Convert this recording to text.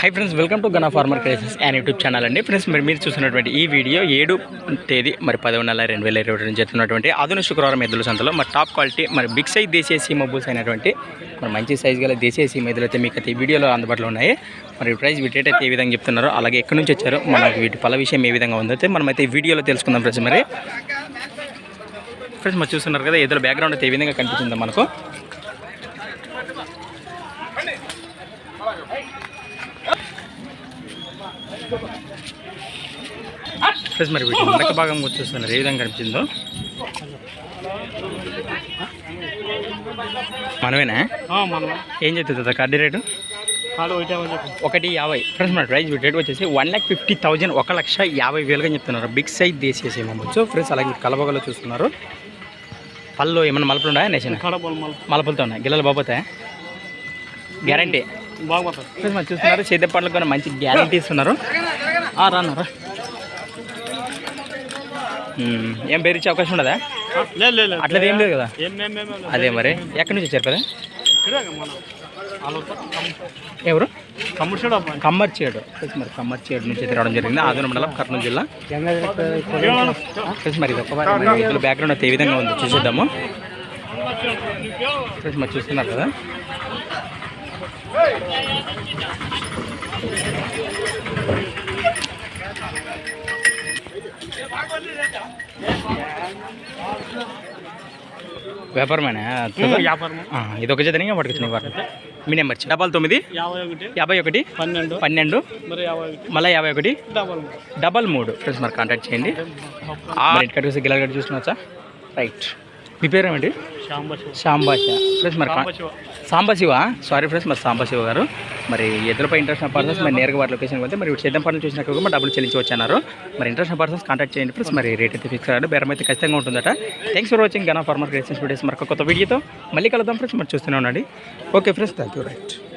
Hi friends welcome to Gana farmer crisis and YouTube channel అండి. Friends మీరు మీరు చూస్తున్నటువంటి ఈ వీడియో ఏడు తేదీ మరి పదవ నెల రెండు వేల ఇరవై రెండు జరుగుతున్నటువంటి ఆధునిక శుక్రవారం ఎద్దుల సంతలో మరి టాప్ క్వాలిటీ మరి బిగ్ సైజ్ దేశీయ సీమ బుల్స్ అయినటువంటి మరి మంచి సైజ్ గల దేశీయ సీమ ఎద్దులు అయితే మీకు అయితే ఈ వీడియోలో అందుబాటులో ఉన్నాయి. మరి ప్రైస్ వీటి రేట్ అయితే ఏ విధంగా చెప్తున్నారో అలాగే ఎక్కడి నుంచి వచ్చారో మనకి వీటి పల విషయం ఏ విధంగా ఉందో అయితే మనమైతే ఈ వీడియోలో తెలుసుకుందాం ఫ్రెండ్స్ మరి. ఫ్రెండ్స్ మరి చూస్తున్నారు కదా ఎదురు బ్యాక్గ్రౌండ్ అయితే ఏ విధంగా కనిపిస్తుందో మనకు. ఫ్రెండ్స్ మరి వీటి వెనక భాగం వచ్చేస్తున్నారు ఏ విధంగా కనిపించిందో. మనమేనా? మనం ఏం చెప్తుంది కడ్డీ రేటు? ఒకటే యాభై. ఫ్రెండ్స్ మన ప్రైస్ రేట్ వచ్చేసి వన్ ల్యాక్ ఫిఫ్టీ థౌజండ్ ఒక లక్ష యాభై వేలుగా చెప్తున్నారు. బిగ్ సైజ్ దేశీయ అమ్మవచ్చు ఫ్రెండ్స్ అలాగే కలబగలో చూస్తున్నారు. పళ్ళు ఏమన్నా మలుపులు ఉన్నాయా నేసిన? మలపులతో ఉన్నాయి? గిల్లలు బాబోతాయా? గ్యారంటీ బాగుపోతుంది చూస్తున్నారు పండ్లకు కూడా మంచి గ్యారంటీ ఇస్తున్నారు ఆ, రాను రా. మ్మ్. ఏం పేరు ఇచ్చే అవకాశం ఉండదా. అట్లది ఏం లేదు కదా. అదే మరి. ఎక్కడి నుంచి వచ్చారు కదా ఎవరు? కమ్మర్చేడు. మరి కమ్మర్చేడు నుంచి రావడం జరిగింది. ఆదూరు మండలం కర్నూలు జిల్లా. మరి ఇది ఒక మరి ఇద్దరు బ్యాక్గ్రౌండ్ అయితే ఏ విధంగా ఉందో? చూసేద్దాము. మరి చూస్తున్నారు కదా? వ్యాపారమేనా? వ్యాపారం ఆ, ఇది ఒక జతని పట్టుకొచ్చిన మీ నెంబర్. డబల్ తొమ్మిది. యాభై ఒకటి. పన్నెండు. పన్నెండు. మళ్ళీ యాభై ఒకటి. డబల్ డబల్ మూడు. ఫ్రెండ్స్ మరి కాంటాక్ట్ చేయండి. మరి ఇంటికి చూసి గిల్లలు కట్టి చూసుకోవచ్చా రైట్. మీ పేరు ఏమిటి శాంబశివ. శాంబాష ఫ్రెండ్స్ మరి సాంబశివ సారీ ఫ్రెండ్స్ మరి సాంబశివ గారు. మరి ఎదురుపై ఇంటర్నేషనల్ పర్సన్స్ మరి నేరుగా వాటి లొకేషన్ వెళ్తే మరి చేద్దాం పనులు చూసినాక కూడా డబ్బులు చెల్లించవచ్చు అన్నారు మరి ఇంటర్నేషనల్ పర్సన్స్ కాంటాక్ట్ చేయండి ఫ్రెండ్స్ మరి రేట్ అయితే ఫిక్స్ అయ్యారు బేరం అయితే ఖచ్చితంగా ఉంటుందట. Thanks for watching Gana farmer creations videos మరి కొత్త వీడియోతో మళ్ళీ కలుద్దాం ఫ్రెండ్స్ మరి చూస్తూనే ఉండండి. Okay friends thank you right